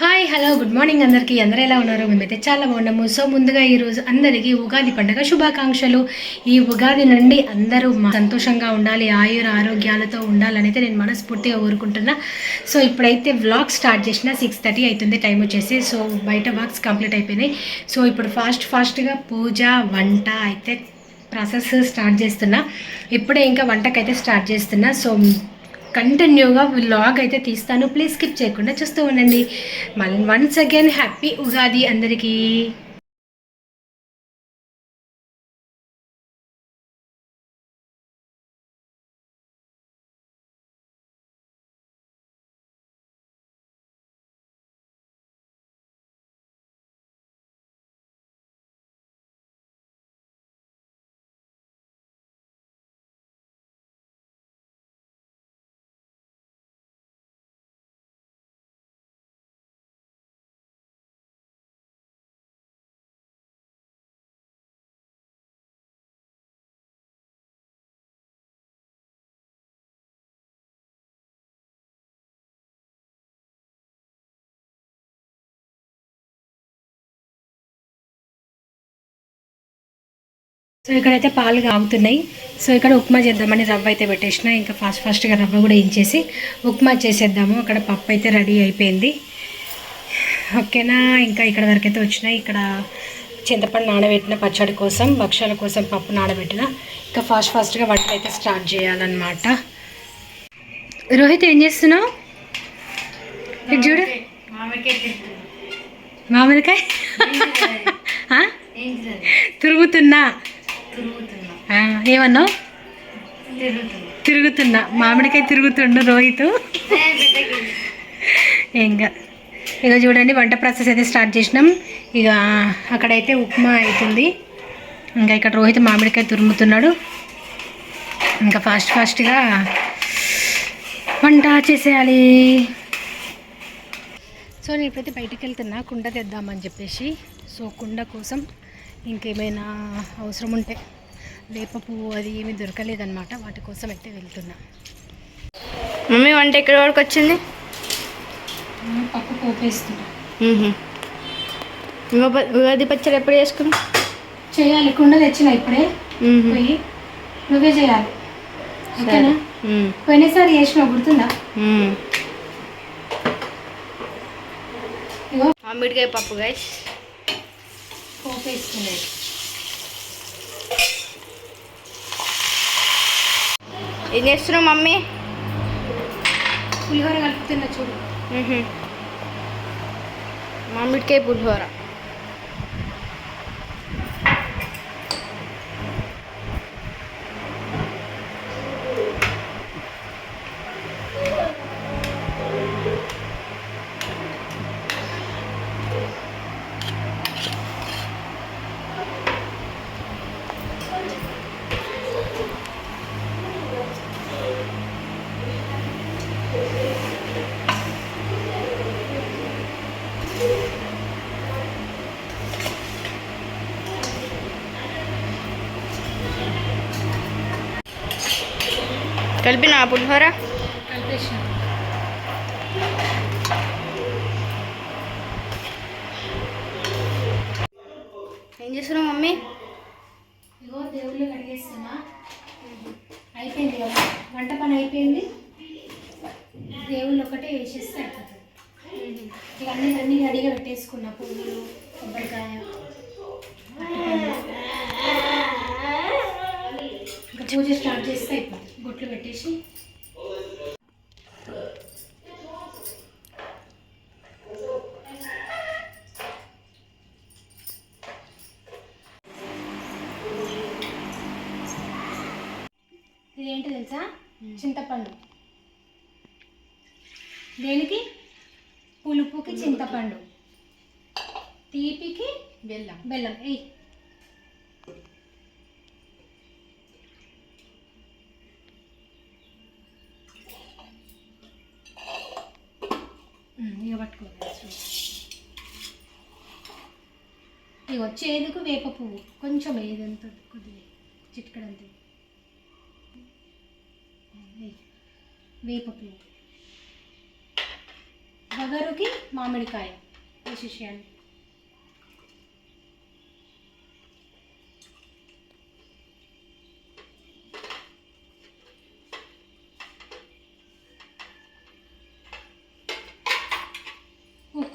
Hi hello good morning అందరికీ. అందరూ ఎలా ఉన్నారు? మేమైతే చాలా బాగున్నాము. సో ముందుగా ఈరోజు అందరికీ ఉగాది పండుగ శుభాకాంక్షలు. ఈ ఉగాది నుండి అందరూ సంతోషంగా ఉండాలి ఆయుర ఆరోగ్యాలతో ఉండాలని అయితే నేను మనస్ఫూర్తిగా కోరుకుంటున్నా. సో ఇప్పుడైతే వ్లాగ్ స్టార్ట్ చేసిన సిక్స్ థర్టీ అవుతుంది టైం వచ్చేసి. సో బయట వర్క్స్ కంప్లీట్ అయిపోయినాయి. సో ఇప్పుడు ఫాస్ట్ ఫాస్ట్గా పూజ వంట అయితే ప్రాసెస్ స్టార్ట్ చేస్తున్నా. ఇప్పుడే ఇంకా వంటకైతే స్టార్ట్ చేస్తున్నా. సో కంటిన్యూగా వ్లాగ్ అయితే తీస్తాను. ప్లీజ్ స్కిప్ చేయకుండా చూస్తూ ఉండండి. మళ్ళీ వన్స్ అగైన్ హ్యాపీ ఉగాది అందరికీ. సో ఇక్కడైతే పాలు కాగుతున్నాయి. సో ఇక్కడ ఉప్మా చేద్దామని రవ్వ అయితే పెట్టేసిన. ఇంకా ఫాస్ట్ ఫాస్ట్గా రవ్వ కూడా ఇంచేసి ఉప్మా చేసేద్దాము. అక్కడ పప్పు అయితే రెడీ అయిపోయింది. ఓకేనా? ఇంకా ఇక్కడ వరకు అయితే వచ్చినాయి. ఇక్కడ చింతపండు నానబెట్టిన పచ్చడి కోసం భక్ష్యాల కోసం పప్పు నానబెట్టిన. ఇంకా ఫాస్ట్ ఫాస్ట్గా వంటలు అయితే స్టార్ట్ చేయాలన్నమాట. రోహిత్ ఏం చేస్తున్నావు? చూడు. మామిడికాయ? తిరుగుతున్నా ఏమన్నావు? తిరుగుతున్నా. మామిడికాయ తిరుగుతుండు రోహిత్. ఇంకా ఇక చూడండి వంట ప్రాసెస్ అయితే స్టార్ట్ చేసినాం. ఇక అక్కడైతే ఉప్మా అవుతుంది ఇంకా ఇక్కడ రోహిత్ మామిడికాయ తురుముతున్నాడు. ఇంకా ఫాస్ట్ ఫాస్ట్గా వంట చేసేయాలి. సో నేను ఇప్పుడైతే బయటికి వెళ్తున్నా. కుండ తెద్దామని చెప్పేసి. సో కుండ కోసం ఇంకేమైనా అవసరం ఉంటే వేప పువ్వు అది ఏమీ దొరకలేదన్నమాట. వాటి కోసం అయితే వెళ్తున్నా. మమ్మీ వంట ఎక్కడి వరకు వచ్చింది? పప్పు పోపేస్తున్నా. ఉగా- ఉగాది పచ్చడి ఎప్పుడు చేసుకున్నాం చేయాలి కుండ తెచ్చిన ఇప్పుడే. పోయి నువ్వే చేయాలి. ఓకేనా? పోయినసారి చేసిన గుర్తుందా? మామిడికాయ పప్పు గైస్ పోపేస్తున్నాయి ఏం చేస్తున్నావు మమ్మీ? పులిహోర కలుపుతున్నా చూడు. మామిడికాయ పులిహోర. కలిపిన పులిహోర? కలిపేసిన ఏం చేస్తున్నావు మమ్మీ? ఇగో దేవుళ్ళు కడిగేస్తున్నా. అయిపోయింది కదా? వంట పని అయిపోయింది. దేవుళ్ళు ఒకటే వేసేస్తే అయిపోతుంది. ఇక అన్ని అన్ని రెడీగా పెట్టేసుకున్నా పువ్వులు కొబ్బరికాయ. ఇంకా పూజ స్టార్ట్ చేస్తే అయిపోతుంది. బొట్లు పెట్టేసి ఇదేంటి తెలుసా? చింతపండు. దేనికి? పులుపుకి చింతపండు. తీపికి బెల్లం. బెల్లం. ఎయ్ పట్టుకోవచ్చు ఇక వచ్చేందుకు వేప పువ్వు. కొంచెం ఏదంత కొద్దిగా చిట్కడంతే. వేప పువ్వు. వగరుకి మామిడికాయ. విశేషాన్ని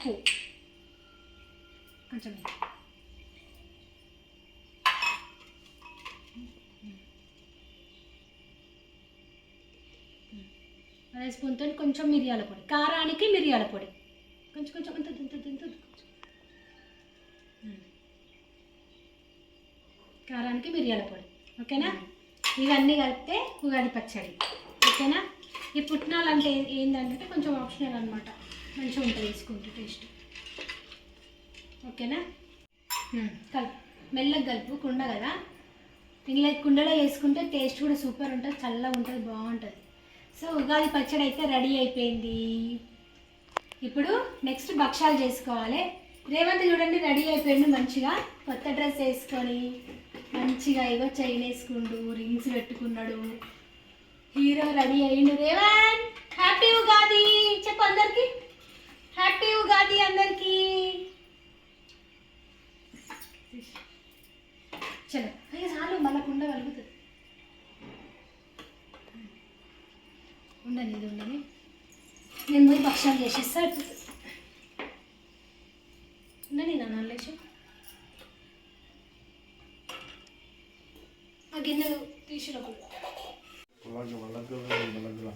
ఉప్పు కొంచెం అదే స్పూన్తో కొంచెం మిరియాల పొడి. కారానికి మిరియాల పొడి. కొంచెం కొంచెం ఇంత ఇంత ఇంత కొంచెం. కారానికి మిరియాల పొడి. ఓకేనా? ఇవన్నీ కలిపితే ఉగాది పచ్చడి. ఓకేనా? ఈ పుట్నాలు అంటే ఏంటంటే కొంచెం ఆప్షనల్ అనమాట మంచిగా ఉంటుంది వేసుకుంటే టేస్ట్. ఓకేనా? కలుపు. మెల్లగా కలుపు కుండ కదా? ఇలా కుండలో వేసుకుంటే టేస్ట్ కూడా సూపర్ ఉంటుంది చల్లగా ఉంటుంది బాగుంటుంది. సో ఉగాది పచ్చడి అయితే రెడీ అయిపోయింది. ఇప్పుడు నెక్స్ట్ భక్షాలు చేసుకోవాలి. రేవంత్ చూడండి రెడీ అయిపోయిండు మంచిగా. కొత్త డ్రెస్ వేసుకొని మంచిగా ఇగో చైన్ వేసుకుండు రింగ్స్ పెట్టుకున్నాడు. హీరో రెడీ అయ్యిండు. రేవంత్ హ్యాపీ ఉగాది. చెప్పు అందరికి. హ్యాపీ ఉగాది అందరికి. చలో అయ్యో చాలు మళ్ళీ కుండ కలుగుతుంది. ఉండని ఇది ఉండని నేను పోయి భక్షాలు చేసేస్తా అయిపోతుంది ఉండని నా నల్లేసి ఆ గిన్నెలు తీసినప్పుడు వలగ వలగ వలగ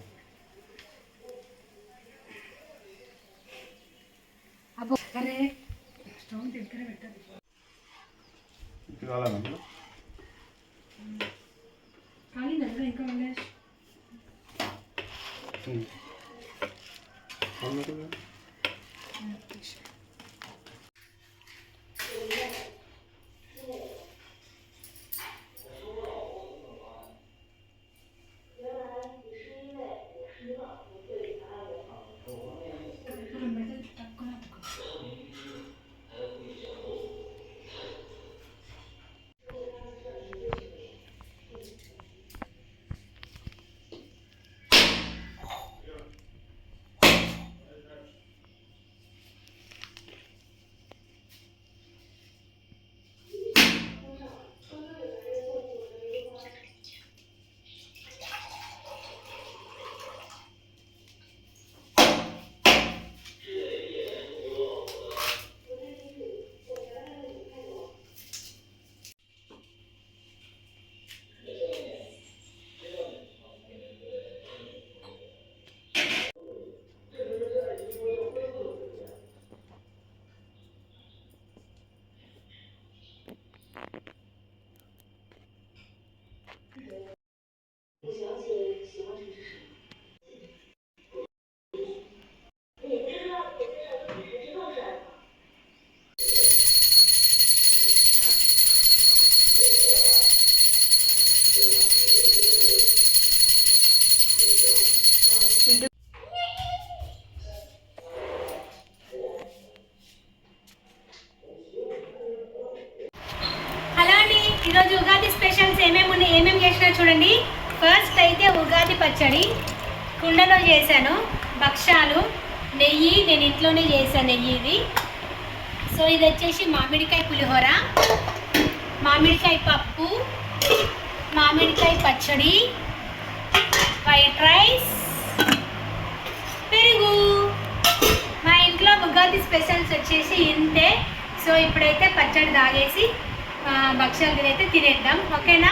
అబ్బో అరే ఇక్కడ దగ్గర చేశాను. భక్షాలు నెయ్యి నేను ఇంట్లోనే చేశాను నెయ్యి ఇది. సో ఇది వచ్చేసి మామిడికాయ పులిహోర మామిడికాయ పప్పు మామిడికాయ పచ్చడి వైట్ రైస్ పెరుగు. మా ఇంట్లో ఉగాది స్పెషల్స్ వచ్చేసి ఇంతే. సో ఇప్పుడైతే పచ్చడి తాగేసి ఆ, భక్ష్యాలు తినేద్దాం. ఓకేనా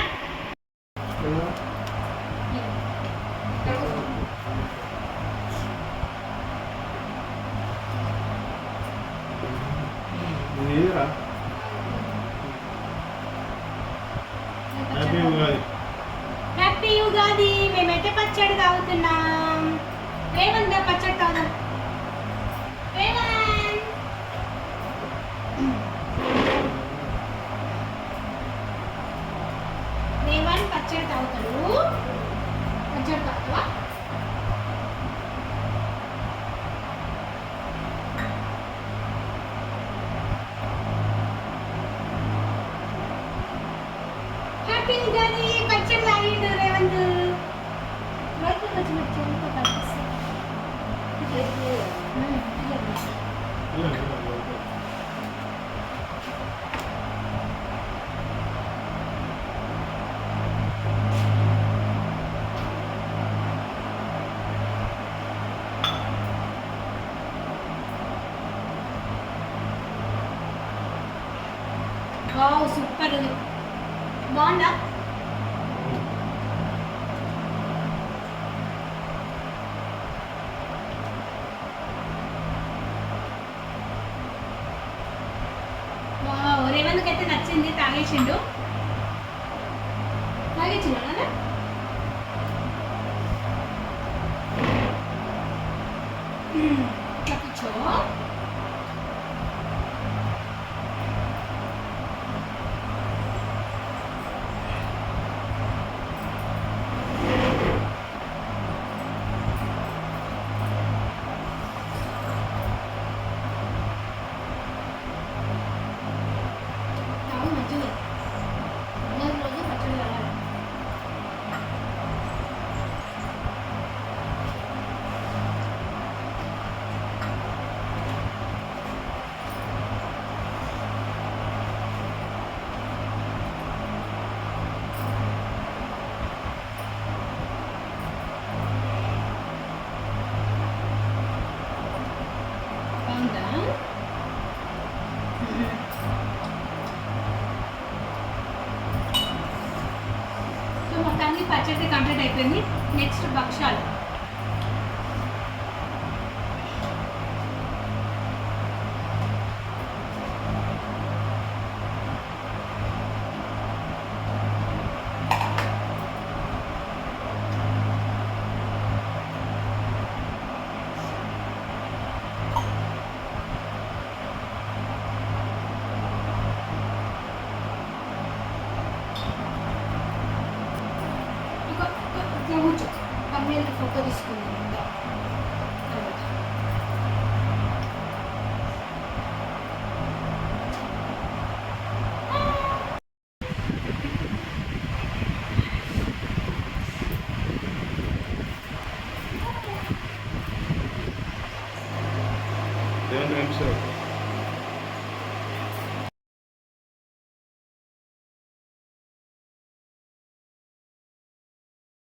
ఇదిరా హ్యాపీ ఉగాది హ్యాపీ ఉగాది మేమైతే పచ్చడి తాగుతున్నాం రేవంత్ దా పచ్చడి తాగుదాం రేవంత్ రేవంత్ పచ్చడి తాగుతాడు పచ్చడి తాగుతావా హ్యాపీ ఉగాది పచ్చడి తాగిండు రేవంత్ వర్క్ వచ్చి వచ్చి కనిపిస్తుంది వావ్ సూపర్ ఉంది బాగుందా? వావ్ రేవంత్కి అయితే నచ్చింది తాగేసిండు. తాగేసిండు Mm-hmm. ఇట్లా కూర్చో తాగు మంచిగా మూడు రోజు పచ్చడి తాగాలి బాగుందా సో మొత్తానికి పచ్చడి కంప్లీట్ అయిపోయింది నెక్స్ట్ భక్ష్యాలు.